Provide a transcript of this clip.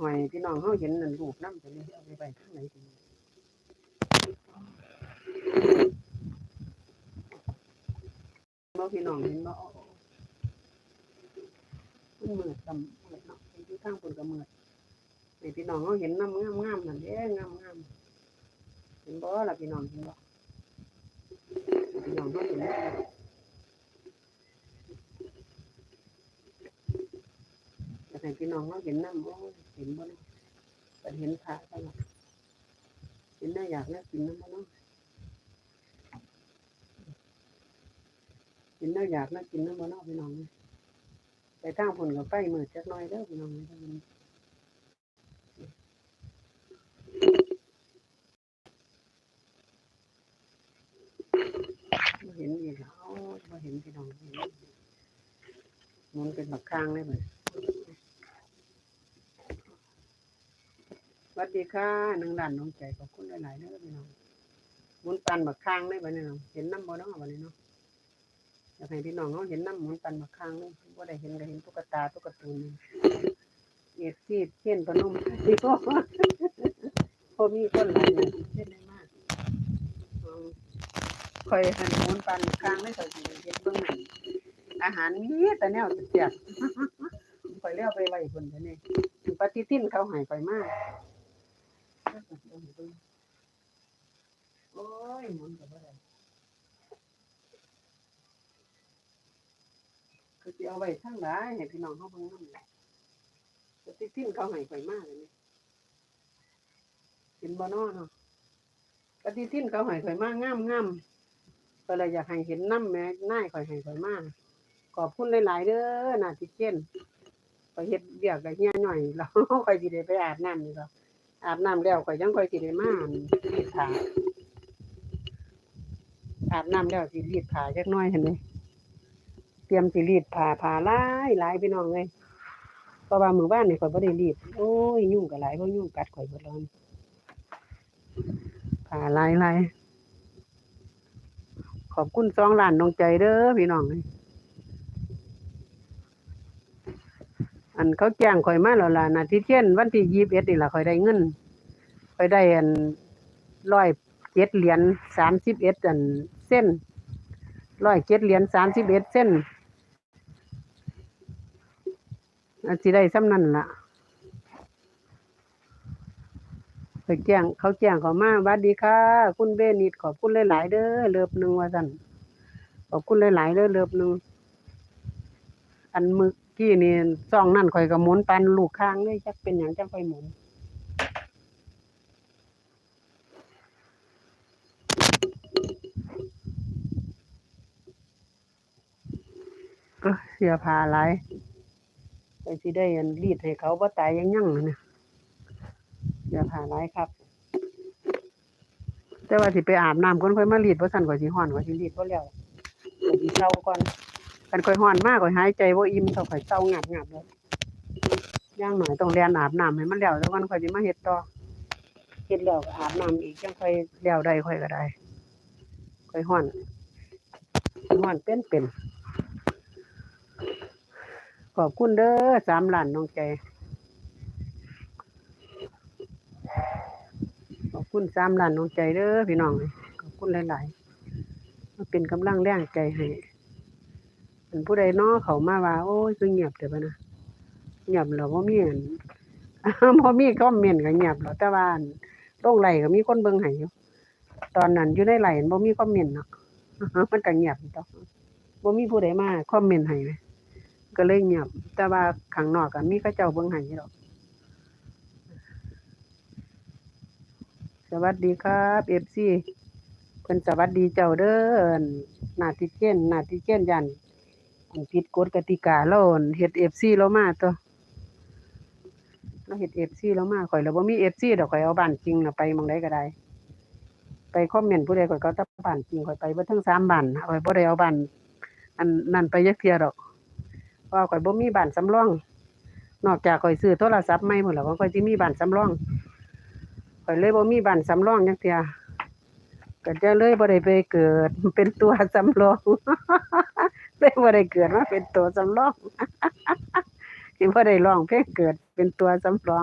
หอยพี่น้องเขาเห็นนั่นรูปน้ำไปเลยเอาไปไปทางไหนดีบ่พี่น้องเห็นบ่มันมือดตำมือดเนาะไปอยู่ทางคนก็มือดนี่พี่น้องเขาเห็นน้ำงามงามนั่นเด้งามงามๆเห็นบ่ล่ะพี่น้องเห็นบ่พี่น้องเขาเห็นบ่แต่ ให้พี่น้องเขาเห็นน้ำโอ้ยเห็นบ่เนาะแต่เห็นพระก็ล่ะเห็นน่าอยากน่ากินน้ำบ่เนาะเห็นน่าอยากน่ากินน้ำบ่เนาะพี่น้องเอ้ยไปทางผลกับไปมืดจักน่อยเด้อพี่น้องเอ้ยเห็นอีกแล้วเห็นพี่น้องเห็นมันเป็นบักข้างเลยบ่ส วัสดีค่ะหนึ่งด่านน้องใจขอบคุณหลายๆเด้อพี่น้องมุนปันบักข้างเลยบ่เนี่ยเนาะเห็นน้ำบ่เนาะบ่เนี่ยเนาะอยากให้พี่น้องเขาเห็นน้ำมุนปันบักข้างเลยบ่ได้เห็นก็เห็นตุ๊กตาตุ๊กตูนเอ็ดซีดเทียนปนมนี่ก็พอมีคนหลายอย่งเล่นได้มากคอยหันมุนปันกลางไม่ค่อยสิเฮ็ดเบิ่งนั่นอาหารมีแต่แนวเสียบๆข่อยเลี้ยวไปไว้เพิ่นเดียวนี้ปฏิทินเขาห้ข่อยมาก โอ้ยมุนก็บ่ได้คือสิเอาไว้ทางใดให้พี่น้องเฮาเบิ่งน้ำปฏิทินเขาให้ข่อยมากเลยนี่เห็นบ่น้อเนาะปฏิทินเขาให้ข่อยมากงามๆก็เลยอยากให้เห็นน้ำแม่น่ายข่อยให้ข่อยมากขอบคุณหลายๆเด้อนาที่เช่นข่อยเฮ็ดเวียกกับเฮียหน่อยแล้วข่อยสิได้ไปอาบน้ำนี่ก็ อาบน้ำแล้วข่อยยังข่อยสิได้มารีดผ้าอาบน้ำแล้วสิรีดผ้าจักน่อยเห็นไหมเตรียมสิรีดผ้าผ้าหลายหลายพี่น้องเอ้ยเพราะว่ามื้อวานนี่ข่อยบ่ได้รีดโอ้ยยุ่งก็หลายบ่ยุ่งกัดข่อยบดแล้วนี่ผ้าหลายหลายขอบคุณสองล้านน้องใจเด้อพี่น้องเอ้ย อันเขาแจ้งข่อยมาแล้วล่ะนาทีเที่นวันที่ยี่สิบเอ็ดนี่ล่ะข่อยได้เงินข่อยได้อันร้อยเจ็ดเหรียญสามสิบเอ็ดอันเส้นร้อยเจ็ดเหรียญสามสิบเอ็ดเส้นอันสิได้ซ้ำนั่นล่ะไปแจ้งเขาแจ้งเขามาหวัดดีค่ะ คุณเบนิดขอบคุณหลายๆเด้อเลิบหนึ่งว่าสั่นขอบคุณหลายๆเด้อเลิบหนึ่งอันมึก กี้นี่ซ่องนั่นข่อยก็หมุนปันลูกค้างเลยจักเป็นหยังจังค่อยหมุนเอ้อเสียผ้าหลายไปสิได้อันรีดให้เขาบ่ตายยังยังนั่นน่ะเสียผ้าหลายครับ แต่ว่าสิไปอาบน้ำก่อนค่อยมารีดบ่ซั่นข่อยสิฮ้อนข่อยสิรีดบ่แล้วข่อยสิเซาก่อน คันข่อยฮ้อนมากข่อยหายใจบ่าอิ่มเท่าข่อยเซางับๆเลยย่างน้อยต้องแล่นอาบน้ำให้มันแล้วแล้วก่อนข่อยสิมาเฮ็ดต่อเฮ็ดแล้วอาบน้ำอีกจังค่อยแล้วได้ค่อยก็ได้ข่อยฮ้อนฮ้อนเป็นเป็นขอบคุณเด้อสามล้านน้องใจ ขอบคุณสามล้านน้องใจเด้อพี่น้องขอบคุณหลายๆมาเป็นกำลังแรงใจให้ อันผู้ใดน้อเขามาว่า โอ้ยคือเงียบแต่ปะนะเงียบแล้วบ่มีอันบ่มีคอมเมนต์ก็เงียบแล้วแต่ว่าอันลงไลก็มีคนเบิ่งให้อยู่ตอนนั้นอยู่ในไหลน์บ่มีคอมเมนต์เนาะมันก็เงียบต่อบ่มีผู้ใดมาคอมเมนต์ให้เว้ยก็เลยเงียบ แต่ว่าข้างนอกก็มีเขาเจ้าเบิ่งให้อยู่ดอกสวัสดีครับเอฟซีเพิ่นสวัสดีเจ้าเด้ออั่นหน้าที่เช่นหน้าที่เช่นยัน ผิดกฎกติกาแล้วเฮ็ดเอฟซีเรามาตัวเราเฮ็ดเอฟซีเรามาข่อยแล้วบ่มีเอฟซีดอกข่อยเอาบ้านจริงน่ะไปมองใดก็ได้ ไปคอมเมนต์ผู้ใดข่อยก็เอาแต่บ้านจริงข่อยไปเบิดทั้งสามบ้านข่อยบ่ได้เอาบ้านอันนั่นไปจักเที่ยดอกเพราะว่าข่อยบ่มีบ้านสำรอง นอกจากข่อยซื้อโทรศัพท์ใหม่พุ่นล่ะว่าข่อยสิมีบ้านสำรองข่อยเลยบ่มีบ้านสำรองจังเทียก็จะเลยบ่ได้ไปเกิดเป็นตัวสำรอง เลยบ่ได้เกิดมาเป็นตัวสำรองสิบ่ได้ร้องเพลงเกิดเป็นตัวสำรอง